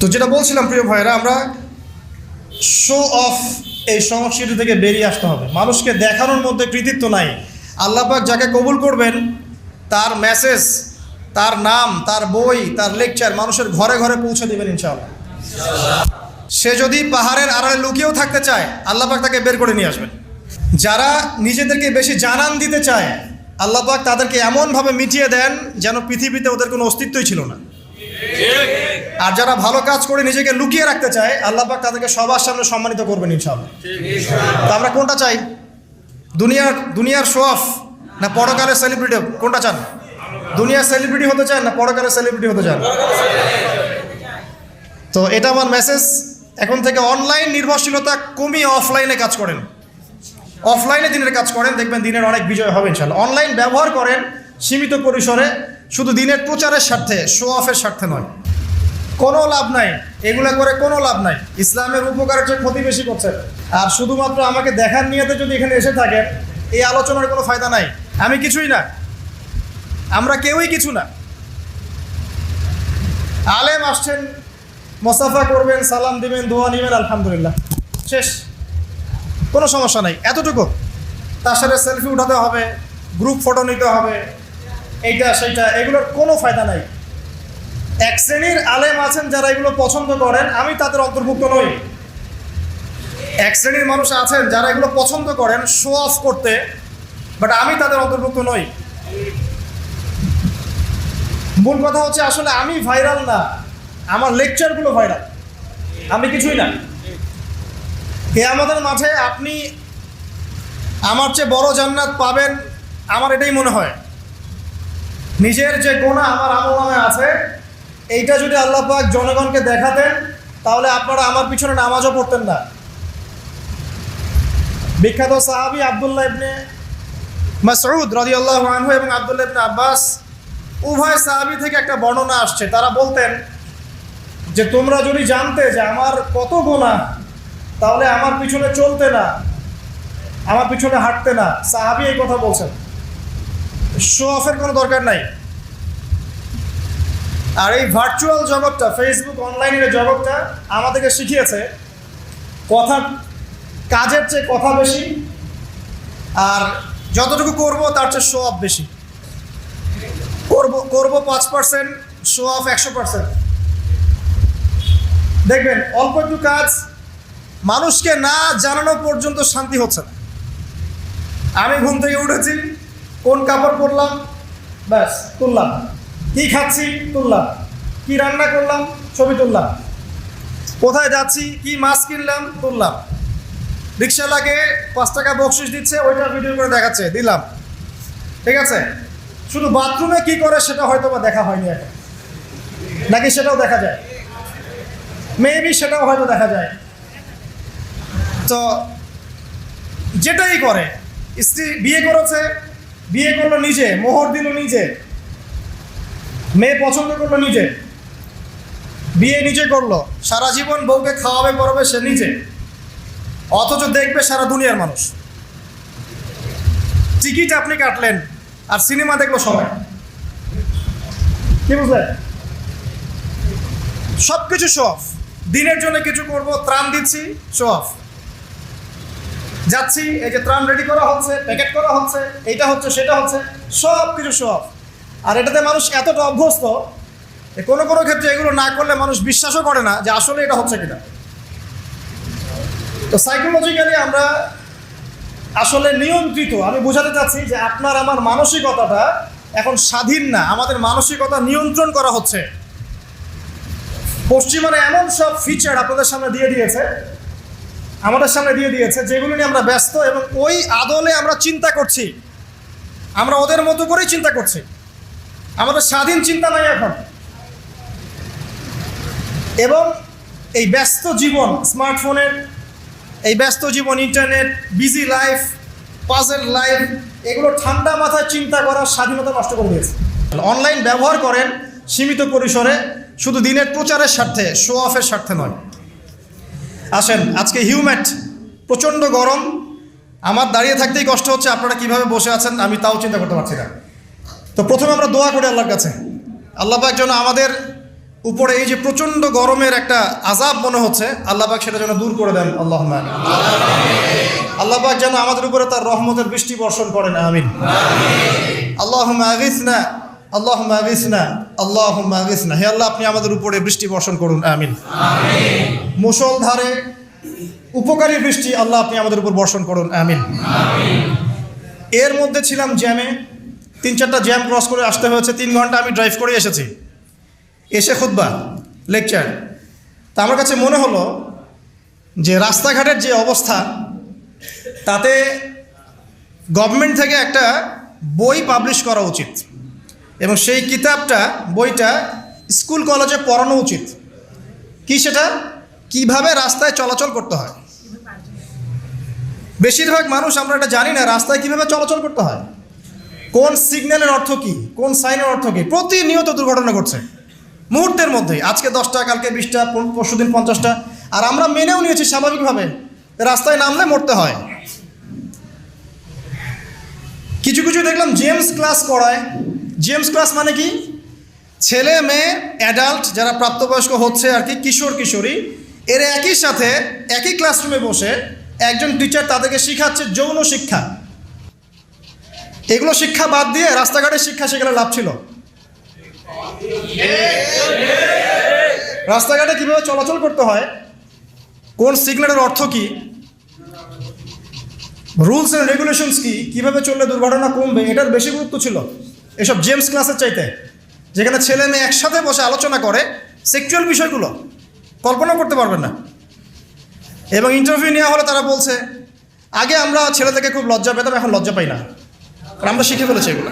তো যেটা বলছিলাম প্রিয় ভাইরা আমরা শো অফ এই সংস্কৃতি থেকে বেরিয়ে আসতে হবে। মানুষকে দেখানোর মধ্যে কৃতিত্ব নাই। আল্লাপাক যাকে কবুল করবেন, তার মেসেজ তার নাম, তার বই, তার লেকচার মানুষের ঘরে ঘরে পৌঁছে দেবেন ইনশাআল্লাহ। সে যদি পাহাড়ের আড়ালে লুকিয়েও থাকতে চায় আল্লাপাক তাকে বের করে নিয়ে আসবেন। যারা নিজেদেরকে বেশি জানান দিতে চায় আল্লাপাক তাদেরকে এমনভাবে মিটিয়ে দেন যেন পৃথিবীতে ওদের কোনো অস্তিত্বই ছিল না। আর যারা ভালো কাজ করে নিজেকে লুকিয়ে রাখতে চায়, আল্লাহ পাক তাদেরকে সবার সামনে সম্মানিত করবেন ইনশাআল্লাহ। তো আমরা কোনটা চাই? দুনিয়ার দুনিয়ার শো অফ না পরকালের সেলিব্রিটি কোনটা চান? দুনিয়ার সেলিব্রিটি হতে চান না পরকালের সেলিব্রিটি হতে চান? তো এটা আমার মেসেজ এখন থেকে অনলাইন নির্ভরশীলতা কমিয়ে অফলাইনে কাজ করেন। অফলাইনে দিনের কাজ করেন, দেখবেন দিনের অনেক বিজয় হবে ইনশাল্লাহ অনলাইন ব্যবহার করেন সীমিত পরিসরে। শুধু দিনের প্রচারের স্বার্থে শো অফের স্বার্থে নয়। কোনো লাভ নাই। এগুলো করে কোনো লাভ নাই। ইসলামের উপকারের চেয়ে ক্ষতি বেশি করছে। আর শুধুমাত্র আমাকে দেখার নিয়েতে যদি এখানে এসে থাকেন, এই আলোচনার কোনো ফায়দা নাই। আমি কিছুই না। আমরা কেউই কিছু না। আলেম আসছেন মোসাফা করবেন, সালাম দিবেন, দোয়া নিবেন, আলহামদুলিল্লাহ। শেষ। কোনো সমস্যা নাই। এতটুকু। তার সাথে সেলফি উঠাতে হবে গ্রুপ ফটো নিতে হবে। এইটা, সেইটা, এগুলোর কোনো ফায়দা নাই। এক শ্রেণির আলেম আছেন যারা এগুলো পছন্দ করেন, আমি তাদের অন্তর্ভুক্ত নই। এক শ্রেণির মানুষ আছেন যারা এগুলো পছন্দ করেন শো অফ করতে বাট আমি তাদের অন্তর্ভুক্ত নই। মূল কথা হচ্ছে আসলে আমি ভাইরাল না, আমার লেকচারগুলো ভাইরাল আমি কিছুই না। কে আমাদের মাঠে আপনি আমার চেয়ে বড় জান্নাত পাবেন, আমার এটাই মনে হয়। নিজের যে গোনা আমার আমল নামে আছে, এইটা যদি আল্লাহ পাক জনগণকে দেখাতেন, তাহলে আপনারা আমার পিছনে নামাজও পড়তেন না। বিখ্যাত সাহাবি আবদুল্লাহ ইবনে মাসউদ রাদিয়াল্লাহু আনহু এবং আবদুল্লাহ ইবনে আব্বাস, উভয় সাহাবি থেকে একটা বর্ণনা আসছে। তারা বলতেন যে, তোমরা যদি জানতে যে আমার কত গোনা, তাহলে আমার পিছনে চলতে না, আমার পিছনে হাঁটতে না। সাহাবি এই কথা বলছেন। শো অফের কোনো দরকার নাই। আর এই ভার্চুয়াল জগৎটা ফেসবুক অনলাইনের জগৎটা আমাদেরকে শিখিয়েছে কথা, কাজের চেয়ে কথা বেশি আর যতটুকু করব তার চেয়ে শো অফ বেশি। করব করব পাঁচ পার্সেন্ট শো অফ একশো পার্সেন্ট দেখবেন, অল্প একটু কাজ, মানুষকে না জানানো পর্যন্ত শান্তি হচ্ছে না। আমি ঘুম থেকে উঠেছি কোন কাপড় পরলাম? ব্যাস, তুললাম। কি খাচ্ছি? তুললাম। কি রান্না করলাম? ছবি তুললাম। কোথায় যাচ্ছি? কি মাছ কিনলাম? তুললাম। রিক্সাওয়ালাকে পাঁচ টাকা বকশিস দিচ্ছে, ওইটা ভিডিও করে দেখাচ্ছে, দিলাম। ঠিক আছে? শুধু বাথরুমে কি করে সেটা হয়তো বা দেখা হয়নি এখন। নাকি সেটাও দেখা যায়? মেবি সেটাও হয়তো দেখা যায়। তো, যেটাই করে, স্ত্রী বিয়ে করেছে বিয়ে করল নিজে, মোহর দিল নিজে। মেয়ে পছন্দ করল নিজে। বিয়ে নিজে করল। সারা জীবন বউকে খাওয়াবে, পড়াবে সে নিজে। অথচ দেখবে সারা দুনিয়ার মানুষ। টিকিট আপনি কাটলেন আর সিনেমা দেখল সবাই। কি বুঝলেন সব কিছু শো অফ দিনের জন্য কিছু করব, ত্রাণ দিচ্ছি শো অফ যাচ্ছি, এই যে ত্রাণ রেডি করা হচ্ছে প্যাকেট করা হচ্ছে, এইটা হচ্ছে, সেটা হচ্ছে, সব কিছু সব। আর এটাতে মানুষ এতটা অভ্যস্ত কোনো কোনো ক্ষেত্রে এগুলো না করলে মানুষ বিশ্বাসও করে না যে আসলে এটা হচ্ছে কিনা। তো সাইকোলজিক্যালি আমরা আসলে নিয়ন্ত্রিত, আমি বোঝাতে চাচ্ছি যে আপনার আমার মানসিকতাটা এখন স্বাধীন না, আমাদের মানসিকতা নিয়ন্ত্রণ করা হচ্ছে। পশ্চিমারা এমন সব ফিচার আপনাদের সামনে দিয়ে দিয়েছে আমাদের সামনে দিয়ে দিয়েছে, যেগুলো নিয়ে আমরা ব্যস্ত এবং ওই আদলে আমরা চিন্তা করছি। আমরা ওদের মতো করেই চিন্তা করছি। আমাদের স্বাধীন চিন্তা নাই এখন। এবং এই ব্যস্ত জীবন, স্মার্টফোনের, এই ব্যস্ত জীবন, internet, busy life, puzzle life, এগুলো ঠান্ডা মাথায় চিন্তা করার স্বাধীনতা নষ্ট করে দিয়েছে। অনলাইন ব্যবহার করেন সীমিত পরিসরে, শুধু দিনের প্রচারের স্বার্থে শো অফের স্বার্থে নয়। আসেন, আজকে হিউম্যাট, প্রচণ্ড গরম। আমার দাঁড়িয়ে থাকতেই কষ্ট হচ্ছে, আপনারা কীভাবে বসে আছেন, আমি তাও চিন্তা করতে পারছি না। তো প্রথমে আমরা দোয়া করি আল্লাহর কাছে। আল্লাহ পাক যেন আমাদের উপরে এই যে প্রচণ্ড গরমের একটা আজাব মনে হচ্ছে, আল্লাহ পাক সেটা যেন দূর করে দেন, আল্লাহ আল্লাহ পাক যেন আমাদের উপরে তার রহমতের বৃষ্টি বর্ষণ করেন, আমিন। আল্লাহ না আল্লাহ আগিস না আল্লাহ আগিস না হে আল্লাহ আপনি আমাদের উপরে বৃষ্টি বর্ষণ করুন আমিন। মুসলধারে উপকারী বৃষ্টি আল্লাহ আপনি আমাদের উপর বর্ষণ করুন আমিন। এর মধ্যে ছিলাম জ্যামে তিন চারটা জ্যাম ক্রস করে আসতে হয়েছে তিন ঘণ্টা আমি ড্রাইভ করে এসেছি। এসে খুদ্া লেকচার। তা আমার কাছে মনে হলো যে রাস্তাঘাটের যে অবস্থা তাতে গভর্নমেন্ট থেকে একটা বই পাবলিশ করা উচিত। এবং সেই কিতাবটা, বইটা স্কুল কলেজে পড়ানো উচিত। কি সেটা? কীভাবে রাস্তায় চলাচল করতে হয়? বেশিরভাগ মানুষ আমরা এটা জানি না, রাস্তায় কীভাবে চলাচল করতে হয়? কোন সিগন্যালের অর্থ কি? কোন সাইনের অর্থ কি? প্রতিনিয়ত দুর্ঘটনা ঘটছে। মুহূর্তের মধ্যেই। আজকে দশটা, কালকে বিশটা পরশু দিন পঞ্চাশটা। আর আমরা মেনেও নিয়েছি স্বাভাবিকভাবে, রাস্তায় নামলে মরতে হয়। কিছু কিছু দেখলাম, জেমস ক্লাস করায় জেমস ক্লাস মানে কি? ছেলে, মেয়ে অ্যাডাল্ট যারা প্রাপ্তবয়স্ক হচ্ছে আর কি, কিশোর, কিশোরী, এর একই সাথে একই ক্লাসরুমে বসে একজন টিচার তাদেরকে শিখাচ্ছে যৌন শিক্ষা। এগুলো শিক্ষা বাদ দিয়ে রাস্তাঘাটে শিক্ষা সেখানে লাভ ছিল। রাস্তাঘাটে কীভাবে চলাচল করতে হয়? কোন সিগন্যালের অর্থ কি? রুলস অ্যান্ড রেগুলেশনস কি? কীভাবে চললে দুর্ঘটনা কমবে? এটার বেশি গুরুত্ব ছিল। এসব জেমস ক্লাসের চাইতে, যেখানে ছেলে মেয়ে একসাথে বসে আলোচনা করে সেক্সুয়াল বিষয়গুলো কল্পনা করতে পারবেন না। এবং ইন্টারভিউ নেওয়া হলে তারা বলছে, আগে আমরা ছেলে থেকে খুব লজ্জা পেতাম, এখন লজ্জা পাই না। কারণ আমরা শিখে ফেলেছি এগুলো।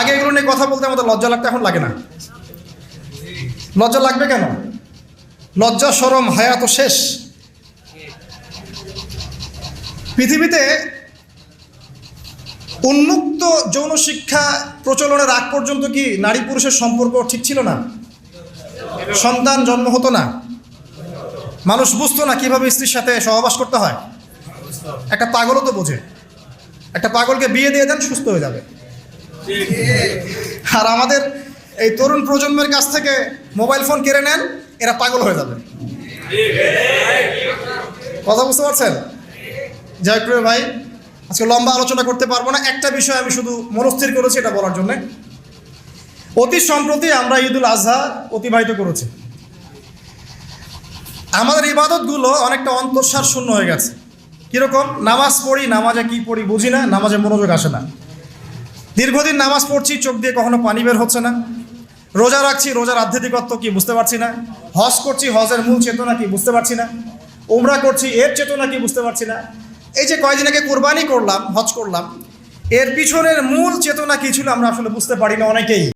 আগে এগুলো নিয়ে কথা বলতে আমাদের লজ্জা লাগতে এখন লাগে না। লজ্জা লাগবে কেন? লজ্জা, সরম হায়া তো শেষ। পৃথিবীতে উন্মুক্ত যৌন শিক্ষা প্রচলনের আগ পর্যন্ত কি নারী পুরুষের সম্পর্ক ঠিক ছিল না? সন্তান জন্ম হতো না। মানুষ বুঝতো না কীভাবে স্ত্রীর সাথে সহবাস করতে হয়। একটা পাগলও তো বোঝে। একটা পাগলকে বিয়ে দিয়ে দেন, সুস্থ হয়ে যাবে। আর আমাদের এই তরুণ প্রজন্মের কাছ থেকে মোবাইল ফোন কেড়ে নেন, এরা পাগল হয়ে যাবে। কথা বুঝতে পারছেন? হোক ভাই আজকে লম্বা আলোচনা করতে পারব না। একটা বিষয় আমি শুধু মনস্থির করেছি এটা বলার জন্যে। অতি সম্প্রতি আমরা ঈদুল আজহা অতিবাহিত করেছি। আমাদের ইবাদতগুলো অনেকটা অন্তঃসার শূন্য হয়ে গেছে। কীরকম? নামাজ পড়ি, নামাজে কি পড়ি বুঝি না, নামাজে মনোযোগ আসে না। দীর্ঘদিন নামাজ পড়ছি, চোখ দিয়ে কখনো পানি বের হচ্ছে না। রোজা রাখছি, রোজার আধ্যাত্মিকত্ব কি বুঝতে পারছি না। হজ করছি, হজের মূল চেতনা কি বুঝতে পারছি না। উমরা করছি, এর চেতনা কি বুঝতে পারছি না। এই যে কয়দিন আগে কোরবানি করলাম, হজ করলাম, এর পিছনের মূল চেতনা কি ছিল আমরা আসলে বুঝতে পারি না অনেকেই।